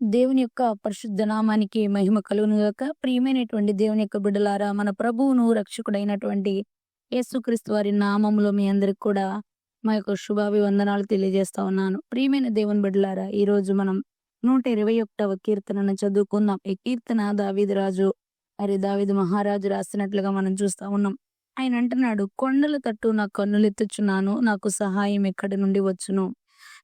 దేవుని యొక్క పరిశుద్ధ నామానికి మహిమ కలుగునుగాక. ప్రియమైనటువంటి దేవుని యొక్క బిడ్డలారా మన ప్రభువును రక్షకుడైనటువంటి యేసుక్రీస్తు వారి నామములో మీ అందరికి కూడా మా యొక్క శుభాభివందనాలు తెలియజేస్తా ఉన్నాను. ప్రియమైన దేవుని బిడ్డలారా ఈ రోజు మనం నూట ఇరవై ఒకటవ కీర్తనను చదువుకుందాం. ఈ కీర్తన దావిదరాజు మరి దావీదు మహారాజు రాసినట్లుగా మనం చూస్తా ఉన్నాం. ఆయన అంటున్నాడు కొండల తట్టు నా కన్నులు ఎత్తుచున్నాను నాకు సహాయం ఎక్కడి నుండి వచ్చును?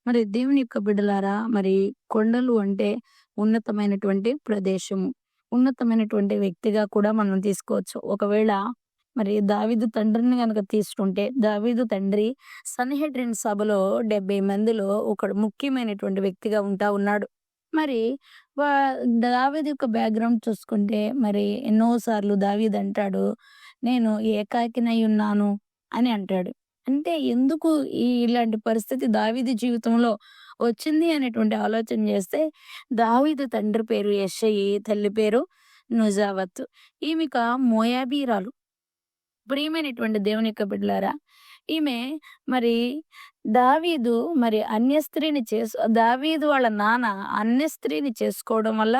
మరి దేవుని యొక్క బిడ్డలారా మరి కొండలు అంటే ఉన్నతమైనటువంటి ప్రదేశము. ఉన్నతమైనటువంటి వ్యక్తిగా కూడా మనం తీసుకోవచ్చు. ఒకవేళ మరి దావీదు తండ్రిని కనుక తీసుకుంటే దావీదు తండ్రి సన్హెడ్రిన్ సభలో డెబ్బై మందిలో ఒకడు ముఖ్యమైనటువంటి వ్యక్తిగా ఉంటా ఉన్నాడు. మరి వా- దావీదు యొక్క బ్యాక్గ్రౌండ్ చూసుకుంటే మరి ఎన్నోసార్లు దావీద్ అంటాడు నేను ఏకాకినై ఉన్నాను అని అంటాడు. అంటే ఎందుకు ఈ ఇలాంటి పరిస్థితి దావీదు జీవితంలో వచ్చింది అనేటువంటి ఆలోచన చేస్తే దావీదు తండ్రి పేరు యషయి తల్లి పేరు నుజావత్. ఈమెక మోయాబీరాలు ప్రియమైనటువంటి దేవుని యొక్క బిడ్డలారా ఈమె మరి దావీదు మరి అన్య స్త్రీని చేసు దావీదు వాళ్ళ నాన్న అన్య స్త్రీని చేసుకోవడం వల్ల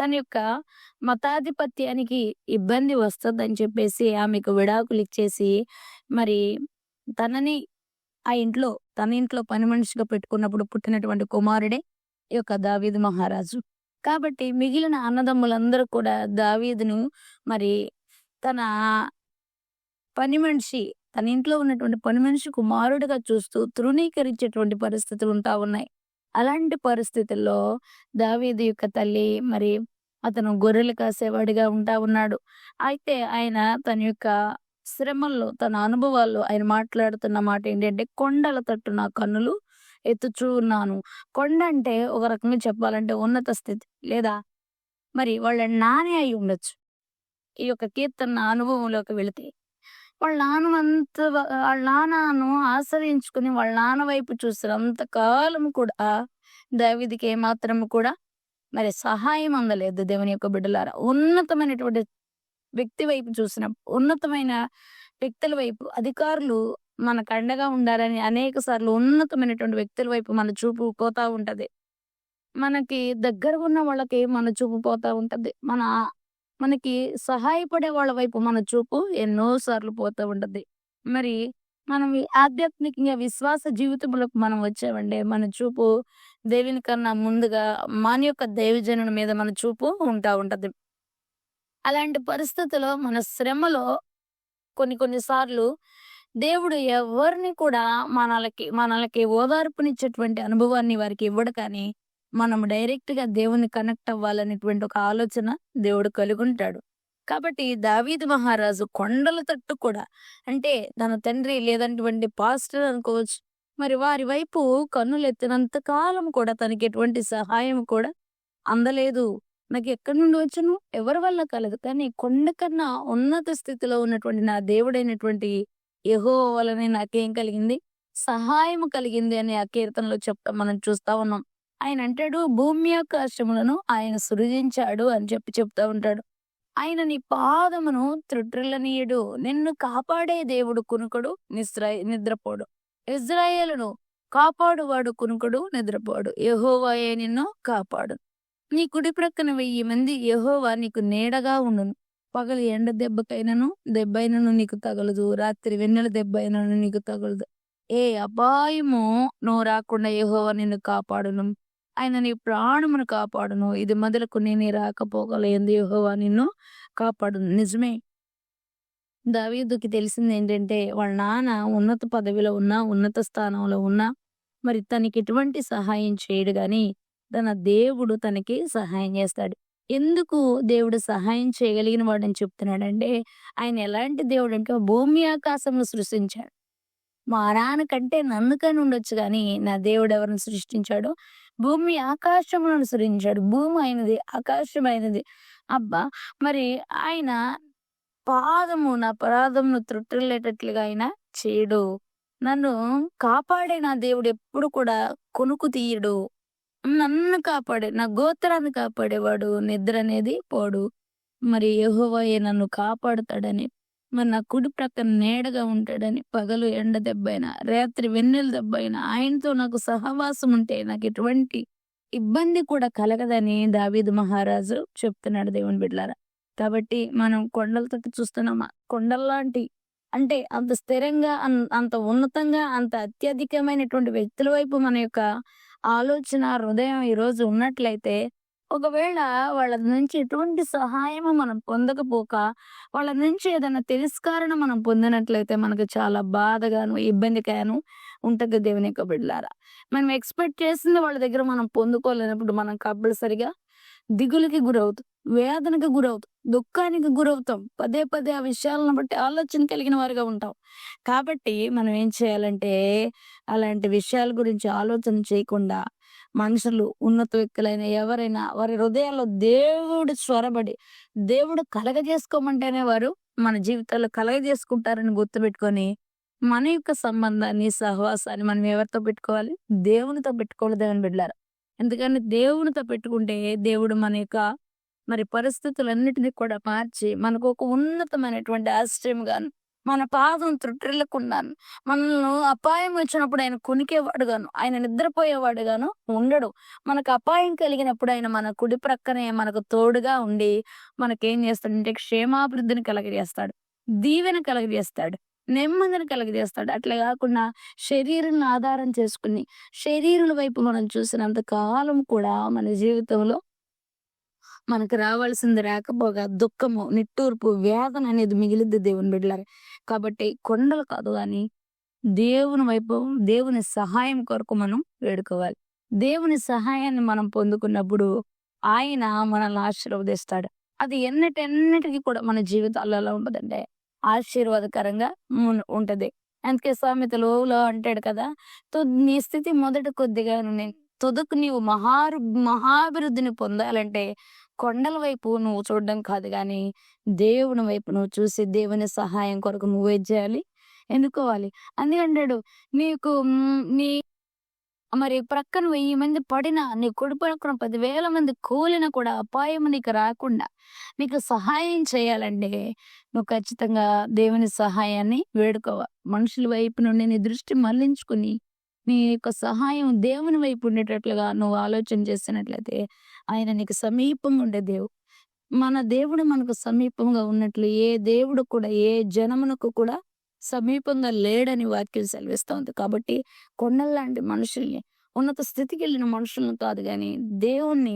తన యొక్క మతాధిపత్యానికి ఇబ్బంది వస్తుందని చెప్పేసి ఆమెకు విడాకులు ఇచ్చేసి మరి తనని ఆ ఇంట్లో తన ఇంట్లో పని మనిషిగా పెట్టుకున్నప్పుడు పుట్టినటువంటి కుమారుడే ఈ యొక్క దావీదు మహారాజు. కాబట్టి మిగిలిన అన్నదమ్ములందరూ కూడా దావీదును మరి తన పని మనిషి తన ఇంట్లో ఉన్నటువంటి పని మనిషి కుమారుడిగా చూస్తూ తృణీకరించేటువంటి పరిస్థితులు ఉంటా ఉన్నాయి. అలాంటి పరిస్థితుల్లో దావీదు యొక్క తల్లి మరి అతను గొర్రెలు కాసేవాడిగా ఉంటా ఉన్నాడు. అయితే ఆయన తన యొక్క శ్రమల్లో తన అనుభవాల్లో ఆయన మాట్లాడుతున్న మాట ఏంటంటే కొండల తట్టు నా కన్నులు ఎత్తుచూ ఉన్నాను. కొండ అంటే ఒక రకంగా చెప్పాలంటే ఉన్నత స్థితి లేదా? మరి వాళ్ళ నానే అయి ఉండొచ్చు. ఈ యొక్క కీర్తన అనుభవంలోకి వెళితే వాళ్ళ నాన్న అంత వాళ్ళ నాన్నను ఆశ్రయించుకుని వాళ్ళ నాన్న వైపు చూసినంత కాలం కూడా దావిదికి ఏమాత్రం కూడా మరి సహాయం అందలేదు దేవుని యొక్క బిడ్డలారా. ఉన్నతమైనటువంటి వ్యక్తి వైపు చూసినప్పుడు ఉన్నతమైన వ్యక్తుల వైపు అధికారులు మనకు అండగా ఉండాలని అనేక సార్లు ఉన్నతమైనటువంటి వ్యక్తుల వైపు మన చూపు పోతా ఉంటది. మనకి దగ్గర ఉన్న వాళ్ళకి మన చూపు పోతా ఉంటది. మన మనకి సహాయపడే వాళ్ళ వైపు మన చూపు ఎన్నో సార్లు పోతూ ఉంటది. మరి మనం ఆధ్యాత్మికంగా విశ్వాస జీవితంలోకి మనం వచ్చామండి మన చూపు దేవుని కన్నా ముందుగా మన యొక్క దైవజనుని మీద మన చూపు ఉంటా ఉంటది. అలాంటి పరిస్థితిలో మన శ్రమలో కొన్ని కొన్ని సార్లు దేవుడు ఎవరిని కూడా మనలకి మనలకి ఓదార్పునిచ్చేటువంటి అనుభవాన్ని వారికి ఇవ్వడు కానీ మనం డైరెక్ట్గా దేవుని కనెక్ట్ అవ్వాలనేటువంటి ఒక ఆలోచన దేవుడు కలుగుంటాడు. కాబట్టి దావీద్ మహారాజు కొండల తట్టు కూడా అంటే తన తండ్రి లేదంటువంటి పాస్టర్ అనుకోవచ్చు మరి వారి వైపు కన్నులు ఎత్తినంత కాలం కూడా తనకి ఎటువంటి సహాయం కూడా అందలేదు. నాకు ఎక్కడి నుండి వచ్చాను ఎవరి వల్ల కలదు. కానీ కొండ కన్నా ఉన్నత స్థితిలో ఉన్నటువంటి నా దేవుడైనటువంటి యహో వలనే నాకేం కలిగింది? సహాయం కలిగింది అని ఆ కీర్తనలో చెప్తాం మనం చూస్తా ఉన్నాం. ఆయన అంటాడు భూమి ఆకాశములను ఆయన సృజించాడు అని చెప్పి చెప్తా ఉంటాడు. ఆయన నీ పాదమును త్రుట్రిల్లనీయుడు నిన్ను కాపాడే దేవుడు కునుకుడు నిస్ర నిద్రపోడు. ఇజ్రాయేలును కాపాడువాడు కునుకుడు నిద్రపోడు. యహోవాయే నిన్ను కాపాడు. నీ కుడి ప్రక్కన వెయ్యి మంది యహోవా నీకు నీడగా ఉండును. పగలు ఎండ దెబ్బకైనను దెబ్బైనను నీకు తగలదు. రాత్రి వెన్నెల దెబ్బైనను నీకు తగలదు. ఏ అపాయము నువ్వు రాకుండా యహోవా నిన్ను కాపాడును. ఆయన నీ ప్రాణమును కాపాడును. ఇది మొదలకు నేను రాకపోగలేదు యహోవా నిన్ను కాపాడును. నిజమే. దావీదుకి తెలిసింది ఏంటంటే వాళ్ళ నాన్న ఉన్నత పదవిలో ఉన్నా ఉన్నత స్థానంలో ఉన్నా మరి తనకి ఎటువంటి సహాయం చేయడు గాని తన దేవుడు తనకి సహాయం చేస్తాడు. ఎందుకు దేవుడు సహాయం చేయగలిగిన వాడని చెప్తున్నాడంటే ఆయన ఎలాంటి దేవుడు అంటే భూమి ఆకాశంను సృష్టించాడు. మా నాన్న కంటే నన్ను ఉండొచ్చు కానీ నా దేవుడు ఎవరిని సృష్టించాడు? భూమి ఆకాశములను సృష్టించాడు భూమి అయినది ఆకాశం అయినది అబ్బా! మరి ఆయన పాదము నా పరాధమును త్రుట్టలేటట్లుగా ఆయన చేయడు. నన్ను కాపాడే నా దేవుడు ఎప్పుడు కూడా కొనుకు తీయడు. నన్ను కాపాడే నా గోత్రాన్ని కాపాడేవాడు నిద్ర అనేది పోడు. మరి యెహోవాయే నన్ను కాపాడుతాడని మరి నా కుడి ప్రక్కన నీడగా ఉంటాడని పగలు ఎండ దెబ్బైనా రాత్రి వెన్నెల దెబ్బైనా ఆయనతో నాకు సహవాసం ఉంటే నాకు ఎటువంటి ఇబ్బంది కూడా కలగదని దావీదు మహారాజు చెప్తున్నాడు దేవుని బిడ్డలారా. కాబట్టి మనం కొండలతో చూస్తున్నామా? కొండల్లాంటి అంటే అంత స్థిరంగా అంత ఉన్నతంగా అంత అత్యధికమైనటువంటి వ్యక్తుల వైపు మన యొక్క ఆలోచన హృదయం ఈరోజు ఉన్నట్లయితే ఒకవేళ వాళ్ళ నుంచి ఎటువంటి సహాయము మనం పొందకపోక వాళ్ళ నుంచి ఏదైనా తిరస్కారణ మనం పొందినట్లయితే మనకు చాలా బాధగాను ఇబ్బందిగాను ఉంటుంది దేవుని యొక్క బిడ్డలారా. మనం ఎక్స్పెక్ట్ చేసింది వాళ్ళ దగ్గర మనం పొందుకోలేనప్పుడు మనం కంపల్సరిగా దిగులకి గురవుతాం వేదనకి గురవుతాం దుఃఖానికి గురవుతాం. పదే పదే ఆ విషయాలను బట్టి ఆలోచన కలిగిన వారుగా ఉంటాం. కాబట్టి మనం ఏం చేయాలంటే అలాంటి విషయాల గురించి ఆలోచన చేయకుండా మనుషులు ఉన్నత వ్యక్తులైన ఎవరైనా వారి హృదయాల్లో దేవుడు స్వరబడి దేవుడు కలగజేసుకోమంటేనే వారు మన జీవితాల్లో కలగజేసుకుంటారని గుర్తుపెట్టుకొని మన యొక్క సంబంధాన్ని సహవాసాన్ని మనం ఎవరితో పెట్టుకోవాలి? దేవునితో పెట్టుకోవాలి దేవుని బిడ్డారు ఎందుకని దేవునితో పెట్టుకుంటే దేవుడు మన యొక్క మరి పరిస్థితులన్నిటినీ కూడా మార్చి మనకు ఒక ఉన్నతమైనటువంటి ఆశ్రయంగాను మన పాదం త్రుట్టిల్లకుండాను మనల్ని అపాయం వచ్చినప్పుడు ఆయన కొనికేవాడుగాను ఆయన నిద్రపోయేవాడుగాను ఉండడు. మనకు అపాయం కలిగినప్పుడు ఆయన మన కుడి ప్రక్కనే మనకు తోడుగా ఉండి మనకేం చేస్తాడంటే క్షేమాభివృద్ధిని కలగజేస్తాడు. దీవెన కలగజేస్తాడు. నెమ్మదిని కలగజేస్తాడు. అట్లా కాకుండా శరీరాన్ని ఆధారం చేసుకుని శరీరుల వైపు మనం చూసినంత కాలం కూడా మన జీవితంలో మనకు రావాల్సింది రాకపోగా దుఃఖము నిట్టూర్పు వేదన అనేది మిగిలిద్ది దేవుని బిడ్డలారు. కాబట్టి కొండలు కాదు కానీ దేవుని వైపు దేవుని సహాయం కొరకు మనం వేడుకోవాలి. దేవుని సహాయాన్ని మనం పొందుకున్నప్పుడు ఆయన మనల్ని ఆశీర్వదిస్తాడు. అది ఎన్నటి ఎన్నటెన్నటికి కూడా మన జీవితాల్లో ఎలా ఆశీర్వాదకరంగా ఉంటది. అందుకే సామెతలో అంటాడు కదా "తు- నీ స్థితి మొదట కొద్దిగా నేను తుదకు నీవు మహారు మహాభివృద్ధిని పొందాలంటే కొండల వైపు నువ్వు చూడడం కాదు కానీ దేవుని వైపు నువ్వు చూసి దేవుని సహాయం కొరకు నువ్వే చేయాలి? ఎన్నుకోవాలి? అందుకంటాడు నీకు నీ మరి ప్రక్కన వెయ్యి మంది పడినా నీ కుడి పదివేల మంది కూలినా కూడా అపాయం నీకు రాకుండా నీకు సహాయం చేయాలంటే నువ్వు ఖచ్చితంగా దేవుని సహాయాన్ని వేడుకోవాలి మనుషుల వైపు నుండి నీ దృష్టి మళ్ళించుకుని నీ యొక్క సహాయం దేవుని వైపు ఉండేటట్లుగా నువ్వు ఆలోచన చేసినట్లయితే ఆయన నీకు సమీపంగా ఉండే దేవుడు మన దేవుడు మనకు సమీపంగా ఉన్నట్లు ఏ దేవుడు కూడా ఏ జనమునకు కూడా సమీపంగా లేడని వాక్యం సెలవిస్తా ఉంది కాబట్టి కొండల్లాంటి మనుషుల్ని ఉన్నత స్థితికి వెళ్ళిన మనుషులను కాదు కానీ దేవుణ్ణి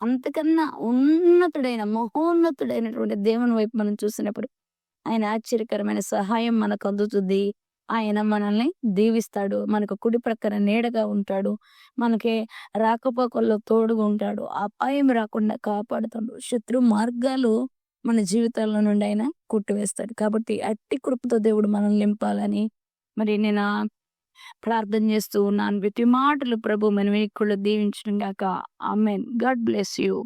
అంతకన్నా ఉన్నతుడైన మహోన్నతుడైనటువంటి దేవుని వైపు మనం చూసినప్పుడు ఆయన ఆశ్చర్యకరమైన సహాయం మనకు అందుతుంది. ఆయన మనల్ని దీవిస్తాడు. మనకు కుడి ప్రక్కన నీడగా ఉంటాడు. మనకి రాకపోకల్లో తోడుగా ఉంటాడు. అపాయం రాకుండా కాపాడుతాడు. శత్రు మార్గాలు మన జీవితాల్లో నుండి ఆయన కొట్టివేస్తాడు. కాబట్టి అట్టి కృపతో దేవుడు మనల్ని నింపాలని మరి నేను ప్రార్థన చేస్తూ ఉన్నాను. ప్రతి మాటలు ప్రభు మన ఎక్కువ దీవించడం గాక. ఆమెన్. God bless you.